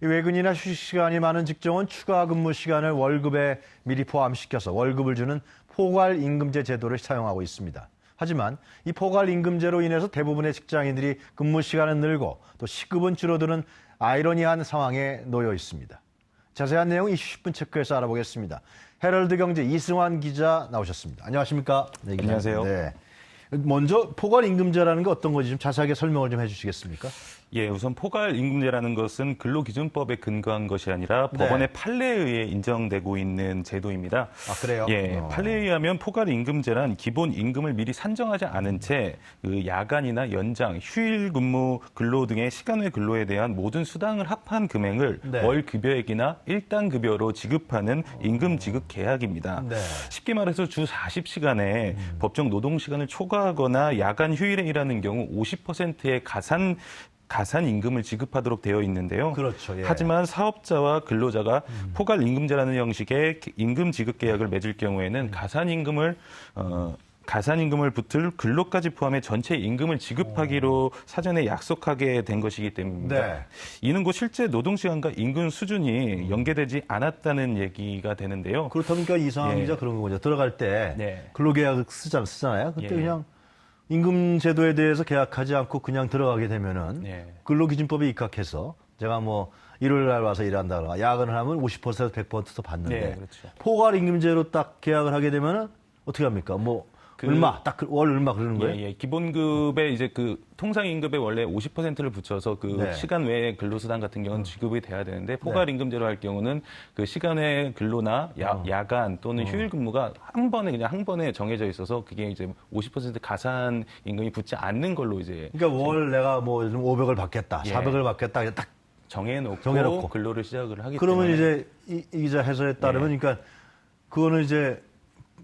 이 외근이나 휴식 시간이 많은 직종은 추가 근무 시간을 월급에 미리 포함시켜서 월급을 주는 포괄 임금제 제도를 사용하고 있습니다. 하지만 이 포괄 임금제로 인해서 대부분의 직장인들이 근무 시간은 늘고 또 시급은 줄어드는 아이러니한 상황에 놓여 있습니다. 자세한 내용 이슈 10분 체크해서 알아보겠습니다. 헤럴드 경제 이승환 기자 나오셨습니다. 안녕하십니까? 네, 기자님. 안녕하세요. 네. 먼저 포괄 임금제라는 게 어떤 건지 좀 자세하게 설명을 좀 해주시겠습니까? 예, 우선 포괄 임금제라는 것은 근로기준법에 근거한 것이 아니라 네. 법원의 판례에 의해 인정되고 있는 제도입니다. 아 그래요? 예, 어. 판례에 의하면 포괄 임금제란 기본 임금을 미리 산정하지 않은 채 그 야간이나 연장, 휴일 근무 근로 등의 시간 외 근로에 대한 모든 수당을 합한 금액을 네. 월 급여액이나 일당 급여로 지급하는 임금 지급 계약입니다. 네. 쉽게 말해서 주 40시간에 법정 노동 시간을 초과 하거나 야간 휴일에 일하는 경우 50%의 가산 가산 임금을 지급하도록 되어 있는데요. 그렇죠, 예. 하지만 사업자와 근로자가 포괄 임금제라는 형식의 임금 지급 계약을 맺을 경우에는 가산 임금을 어 가산 임금을 붙을 근로까지 포함해 전체 임금을 지급하기로 사전에 약속하게 된 것이기 때문입니다. 네. 이는 곧 실제 노동 시간과 임금 수준이 연계되지 않았다는 얘기가 되는데요. 그렇다면 그러니까 이상한 예. 기자 그런 거죠. 들어갈 때 네. 근로계약을 쓰잖아, 쓰잖아요. 그때 예. 그냥 임금 제도에 대해서 계약하지 않고 그냥 들어가게 되면은 네. 근로기준법에 입각해서 제가 뭐 일요일 날 와서 일한다거나 야근을 하면 50% 100%더 받는데 네, 그렇죠. 포괄 임금제로 딱 계약을 하게 되면은 어떻게 합니까? 뭐 그- 얼마 딱 월 얼마 그러는 거예요? 예, 예. 기본급에 이제 그 통상 임금에 원래 50%를 붙여서 그 네. 시간 외의 근로수당 같은 경우는 지급이 돼야 되는데 포괄 임금제로 할 경우는 그 시간 외 근로나 야, 어. 야간 또는 휴일 근무가 한 번에 그냥 한 번에 정해져 있어서 그게 이제 50% 가산 임금이 붙지 않는 걸로 이제 그러니까 월 내가 뭐 요즘 500을 받겠다, 예. 400을 받겠다, 딱 정해놓고, 정해놓고. 근로를 시작을 하기 그러면 때문에 이제 이, 이 기자 해설에 따르면 네. 그러니까 그거는 이제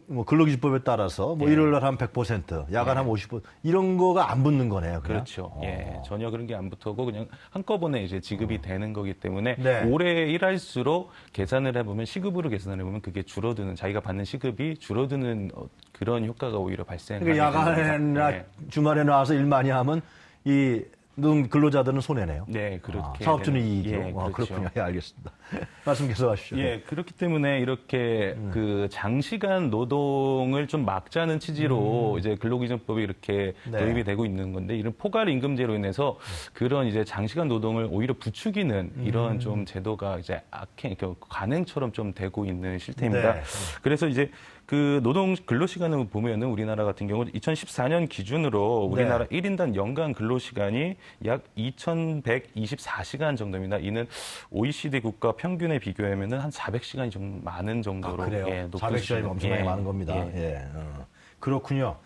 뭐 근로기준법에 따라서 뭐 네. 일요일 날 하면 100%, 야간 하면 50% 이런 거가 안 붙는 거네요. 그냥? 그렇죠. 어. 예, 전혀 그런 게 안 붙었고 그냥 한꺼번에 이제 지급이 되는 거기 때문에 네. 오래 일할수록 계산을 해보면 시급으로 계산을 해보면 그게 줄어드는 자기가 받는 시급이 줄어드는 어, 그런 효과가 오히려 발생하게 그러니까. 야간이나 네. 주말에 나와서 일 많이 하면 이 근로자들은 손해네요. 네, 그렇게 아, 사업주는 이익이요. 예, 아, 그렇죠. 그렇군요. 예, 알겠습니다. 말씀 계속하십시오. 예, 그렇기 때문에 이렇게 음. 그 장시간 노동을 좀 막자는 취지로 이제 근로기준법이 이렇게 음. 네. 도입이 되고 있는 건데 이런 포괄 임금제로 인해서 그런 이제 장시간 노동을 오히려 부추기는 음. 이런 좀 제도가 이제 악행, 그 관행처럼 좀 되고 있는 실태입니다. 네. 그래서 이제 그 노동 근로 시간을 보면은 우리나라 같은 경우 2014년 기준으로 네. 우리나라 일 1인당 연간 근로 시간이 약 2,124시간 정도입니다. 이는 OECD 국가 평균에 비교하면은 한 400시간이 좀 많은 아, 정도로 그래요? 예, 높은 400시간이 수준. 엄청나게 예, 많은 겁니다. 예. 예. 어. 그렇군요.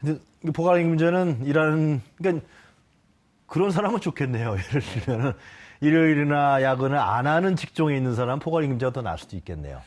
근데 이 포괄임금제는 일하는 그러니까 그런 사람은 좋겠네요. 예를 들면은 일요일이나 야근을 안 하는 직종에 있는 사람은 포괄임금제가 더 나을 수도 있겠네요.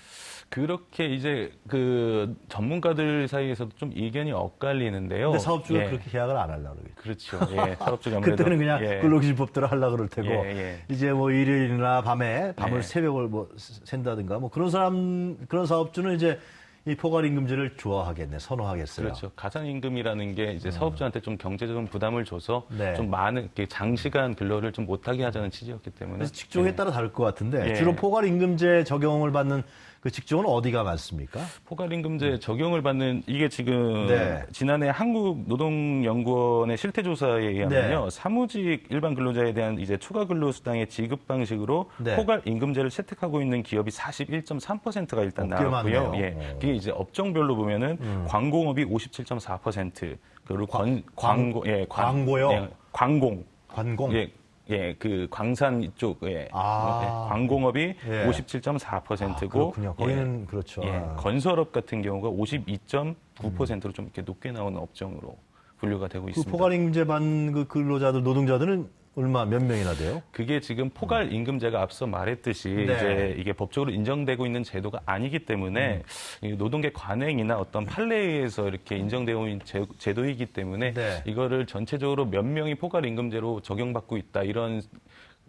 그렇게 이제 그 전문가들 사이에서도 좀 의견이 엇갈리는데요. 근데 사업주가 예. 그렇게 계약을 안 하려고 그러겠죠. 그렇죠. 예, 사업주가 아무래도 그때는 그냥 예. 근로기준법대로 하려고 그럴 테고 예, 예. 이제 뭐 일요일이나 밤에 밤을 예. 새벽을 뭐 샌다든가 뭐 그런 사람 그런 사업주는 이제 이 포괄임금제를 좋아하겠네 선호하겠어요. 그렇죠. 가산임금이라는 게 이제 사업주한테 좀 경제적인 부담을 줘서 음. 네. 좀 많은 장시간 근로를 좀 못하게 하자는 취지였기 때문에. 그래서 직종에 예. 따라 다를 것 같은데 예. 주로 포괄임금제 적용을 받는 그 직종은 어디가 많습니까? 포괄임금제 적용을 받는 이게 지금 음. 네. 지난해 한국노동연구원의 실태조사에 의하면요 네. 사무직 일반 근로자에 대한 이제 초과 근로수당의 지급 방식으로 네. 포괄임금제를 채택하고 있는 기업이 41.3%가 일단 어, 꽤 나왔고요. 많네요. 예, 어. 음. 그게 이제 업종별로 보면은 광공업이 57.4% 그리고 권, 광고 예 관- 광고요? 예, 광공 관공. 예. 예, 그 광산 이쪽 예, 아. 예, 광공업이 예. 57.4%고 아, 그렇군요. 거기는 그렇죠. 예, 아. 건설업 같은 경우가 52.9%로 좀 이렇게 높게 나오는 업종으로 분류가 되고 그 있습니다. 포괄임금제 받는 그 근로자들 노동자들은 얼마 몇 명이나 돼요? 그게 지금 포괄 임금제가 앞서 말했듯이 네. 이제 이게 법적으로 인정되고 있는 제도가 아니기 때문에 음. 이 노동계 관행이나 어떤 판례에 의해서 이렇게 인정되고 있는 제- 제도이기 때문에 네. 이거를 전체적으로 몇 명이 포괄 임금제로 적용받고 있다 이런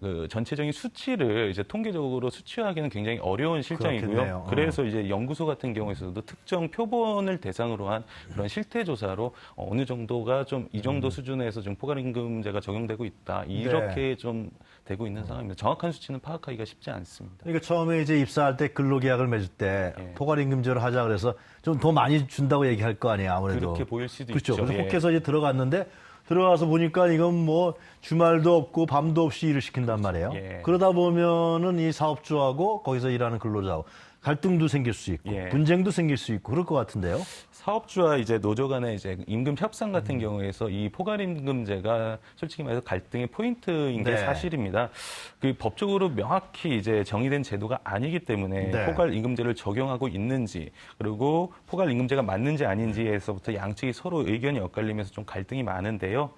그 전체적인 수치를 이제 통계적으로 수치하기는 굉장히 어려운 실정이고요. 어. 그래서 이제 연구소 같은 경우에서도 특정 표본을 대상으로 한 그런 실태 조사로 어느 정도가 좀이 음. 정도 수준에서 좀 포괄임금제가 적용되고 있다 네. 이렇게 좀 되고 있는 상황입니다. 정확한 수치는 파악하기가 쉽지 않습니다. 그러니까 처음에 이제 입사할 때 근로계약을 맺을 때 예. 포괄임금제로 하자 그래서 좀 더 많이 준다고 얘기할 거 아니에요 아무래도 그렇게 보일 수도 그렇죠. 있죠. 그래서 예. 혹해서 이제 들어갔는데 들어가서 보니까 이건 뭐 주말도 없고 밤도 없이 일을 시킨단 말이에요. 예. 그러다 보면은 이 사업주하고 거기서 일하는 근로자하고 갈등도 생길 수 있고 예. 분쟁도 생길 수 있고 그럴 것 같은데요. 사업주와 이제 노조 간의 이제 임금 협상 같은 음. 경우에서 이 포괄 임금제가 솔직히 말해서 갈등의 포인트인 게 네. 사실입니다. 그 법적으로 명확히 이제 정의된 제도가 아니기 때문에 네. 포괄 임금제를 적용하고 있는지 그리고 포괄 임금제가 맞는지 아닌지에서부터 양측이 서로 의견이 엇갈리면서 좀 갈등이 많은데요.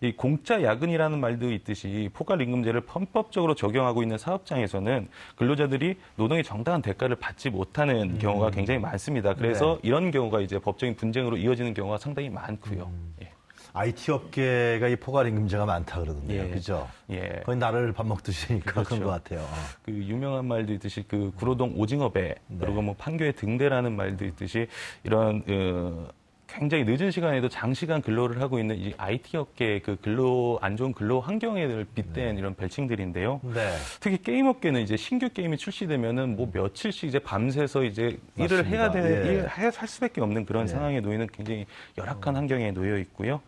이 공짜 야근이라는 말도 있듯이 포괄 임금제를 헌법적으로 적용하고 있는 사업장에서는 근로자들이 노동의 정당한 대가를 받지 못하는 경우가 굉장히 많습니다. 그래서 네. 이런 경우가 이제 법적인 분쟁으로 이어지는 경우가 상당히 많고요. 예. IT 업계가 이 포괄 임금제가 많다 그러던데요. 예. 그죠? 예. 거의 나를 밥 먹듯이니까 그런 그렇죠. 것 같아요. 어. 그 유명한 말도 있듯이 그 구로동 오징어배 네. 그리고 뭐 판교의 등대라는 말도 있듯이 이런 어, 굉장히 늦은 시간에도 장시간 근로를 하고 있는 이 IT 업계의 그 근로 안 좋은 근로 환경에 빗댄 이런 별칭들인데요. 네. 특히 게임 업계는 이제 신규 게임이 출시되면은 뭐 며칠씩 이제 밤새서 이제 일을 해야 돼, 맞습니다. 예. 일할 수밖에 없는 그런 예. 상황에 놓이는 굉장히 열악한 환경에 놓여 있고요.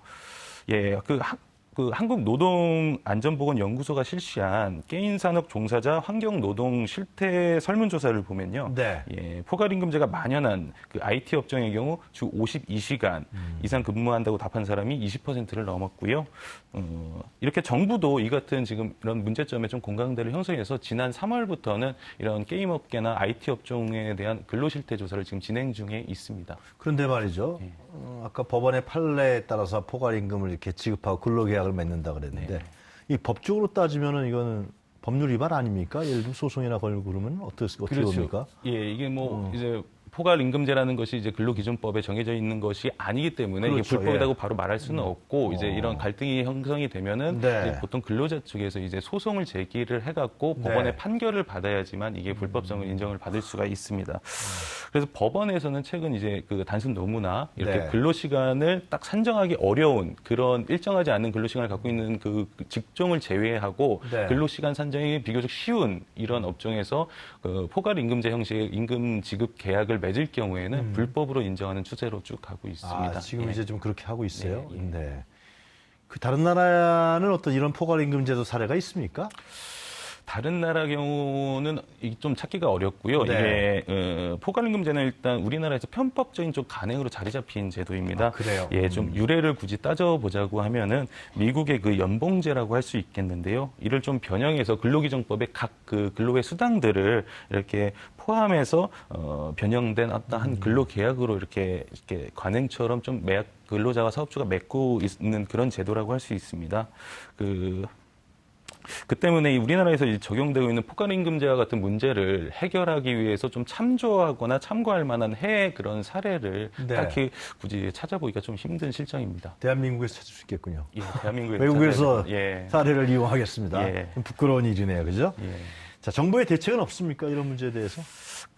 예, 그, 하- 그 한국노동안전보건연구소가 실시한 게임 산업 종사자 환경 노동 실태 설문조사를 보면요. 네. 예, 포괄임금제가 만연한 그 IT 업종의 경우 주 52시간 이상 근무한다고 답한 사람이 20%를 넘었고요. 어, 이렇게 정부도 이 같은 지금 이런 문제점에 좀 공감대를 형성해서 지난 3월부터는 이런 게임 업계나 IT 업종에 대한 근로 실태 조사를 지금 진행 중에 있습니다. 그런데 말이죠. 예. 어, 아까 법원의 판례에 따라서 포괄임금을 이렇게 지급하고 근로계약을 맺는다 그랬는데 네. 이 법적으로 따지면은 이거는 법률 위반 아닙니까? 예를 들면 소송이나 걸고 그러면 어떻게 어떻게 봅니까? 예, 이게 뭐 어. 이제 포괄 임금제라는 것이 이제 근로기준법에 정해져 있는 것이 아니기 때문에 그렇죠, 이게 불법이라고 예. 바로 말할 수는 없고 이제 어. 이런 갈등이 형성이 되면은 네. 이제 보통 근로자 측에서 이제 소송을 제기를 해갖고 네. 음. 법원의 판결을 받아야지만 이게 불법성을 인정을 받을 수가 있습니다. 그래서 법원에서는 최근 이제 그 단순 노무나 이렇게 네. 근로 시간을 딱 산정하기 어려운 그런 일정하지 않은 근로 시간을 갖고 있는 그 직종을 제외하고 네. 근로 시간 산정이 비교적 쉬운 이런 업종에서 그 포괄 임금제 형식의 임금 지급 계약을 맺을 경우에는 불법으로 인정하는 추세로 쭉 가고 있습니다. 음. 아, 지금 예. 이제 좀 그렇게 하고 있어요. 네, 예. 네. 그 다른 나라는 어떤 이런 포괄임금제도 사례가 있습니까? 다른 나라 경우는 좀 찾기가 어렵고요. 네. 이게 어, 포괄임금제는 일단 우리나라에서 편법적인 좀 간행으로 자리 잡힌 제도입니다. 아, 그래요? 예, 좀 유래를 굳이 따져보자고 하면은 미국의 그 연봉제라고 할 수 있겠는데요. 이를 좀 변형해서 근로기준법의 각 그 근로의 수당들을 이렇게 포함해서 어, 변형된 어떤 음. 한 근로계약으로 이렇게 이렇게 관행처럼 좀 매약 근로자와 사업주가 맺고 있는 그런 제도라고 할 수 있습니다. 그 그 때문에 이 우리나라에서 적용되고 있는 포괄임금제와 같은 문제를 해결하기 위해서 좀 참조하거나 참고할 만한 해외 그런 사례를 네. 딱히 굳이 찾아보기가 좀 힘든 실정입니다. 대한민국에서 찾을 수 있겠군요. 예, 대한민국에서 외국에서 찾아야- 예, 사례를 이용하겠습니다. 예. 좀 부끄러운 일이네요. 그죠? 예. 자, 정부의 대책은 없습니까? 이런 문제에 대해서?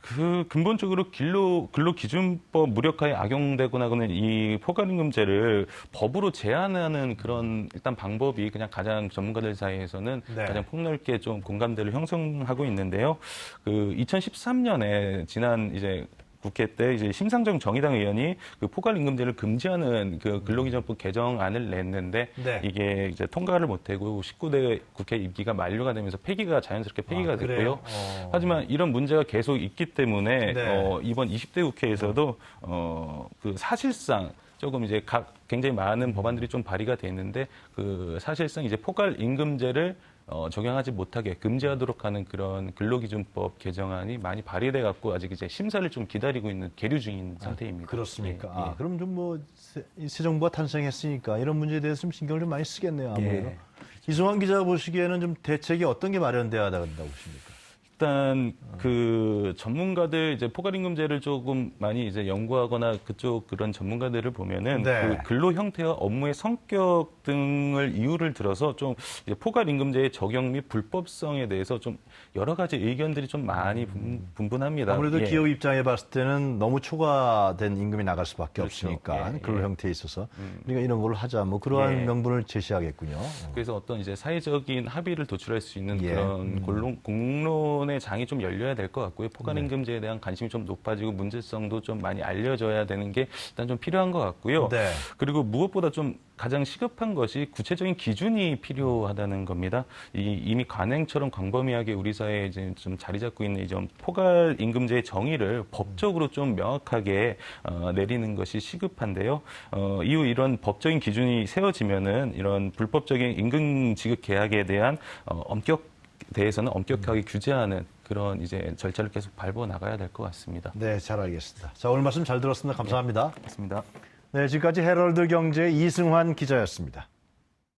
그 근본적으로 근로 근로 기준법 무력화에 악용되거나는 이 포괄임금제를 법으로 제한하는 그런 일단 방법이 그냥 가장 전문가들 사이에서는 네. 가장 폭넓게 좀 공감대를 형성하고 있는데요. 그 2013년에 지난 이제 국회 때 이제 심상정 정의당 의원이 그 포괄 임금제를 금지하는 그 근로기준법 개정안을 냈는데 네. 이게 이제 통과를 못하고 19대 국회 임기가 만료가 되면서 폐기가 자연스럽게 폐기가 아? 됐고요. 어. 하지만 이런 문제가 계속 있기 때문에 네. 어, 이번 20대 국회에서도 어, 그 사실상 조금 이제 각 굉장히 많은 법안들이 좀 발의가 돼 있는데 그 사실상 이제 포괄 임금제를 어, 적용하지 못하게 금지하도록 하는 그런 근로기준법 개정안이 많이 발의돼 갖고 아직 이제 심사를 좀 기다리고 있는 계류 중인 상태입니다. 그렇습니까? 예, 아, 예. 그럼 좀 뭐새 정부가 탄생했으니까 이런 문제에 대해서 좀 신경을 좀 많이 쓰겠네요. 아무래도. 예. 이승환 기자 보시기에는 좀 대책이 어떤 게 마련돼야 된다고 보십니까? 일단 그 전문가들 이제 포괄임금제를 조금 많이 이제 연구하거나 그쪽 그런 전문가들을 보면은 네. 그 근로 형태와 업무의 성격 등을 이유를 들어서 좀 이제 포괄임금제의 적용 및 불법성에 대해서 좀 여러 가지 의견들이 좀 많이 분, 분분합니다. 아무래도 예. 기업 입장에 봤을 때는 너무 초과된 임금이 나갈 수밖에 그렇죠. 없으니까 예, 근로 예. 형태에 있어서 우리가 이런 걸 하자 뭐 그러한 예. 명분을 제시하겠군요. 그래서 어떤 이제 사회적인 합의를 도출할 수 있는 예. 그런 공론, 공론의 장이 좀 열려야 될 것 같고요. 포괄임금제에 대한 관심이 좀 높아지고 문제성도 좀 많이 알려져야 되는 게 일단 좀 필요한 것 같고요. 네. 그리고 무엇보다 좀 가장 시급한 것이 구체적인 기준이 필요하다는 겁니다. 이, 이미 관행처럼 광범위하게 우리 사회에 이제 좀 자리 잡고 있는 이좀 포괄 임금제의 정의를 법적으로 좀 명확하게 어, 내리는 것이 시급한데요. 어, 이후 이런 법적인 기준이 세워지면은 이런 불법적인 임금 지급 계약에 대한 어, 엄격 대해서는 엄격하게 규제하는 그런 이제 절차를 계속 밟아 나가야 될 것 같습니다. 네, 잘 알겠습니다. 자, 오늘 말씀 잘 들었습니다. 감사합니다. 맞습니다. 네, 지금까지 헤럴드 경제 이승환 기자였습니다.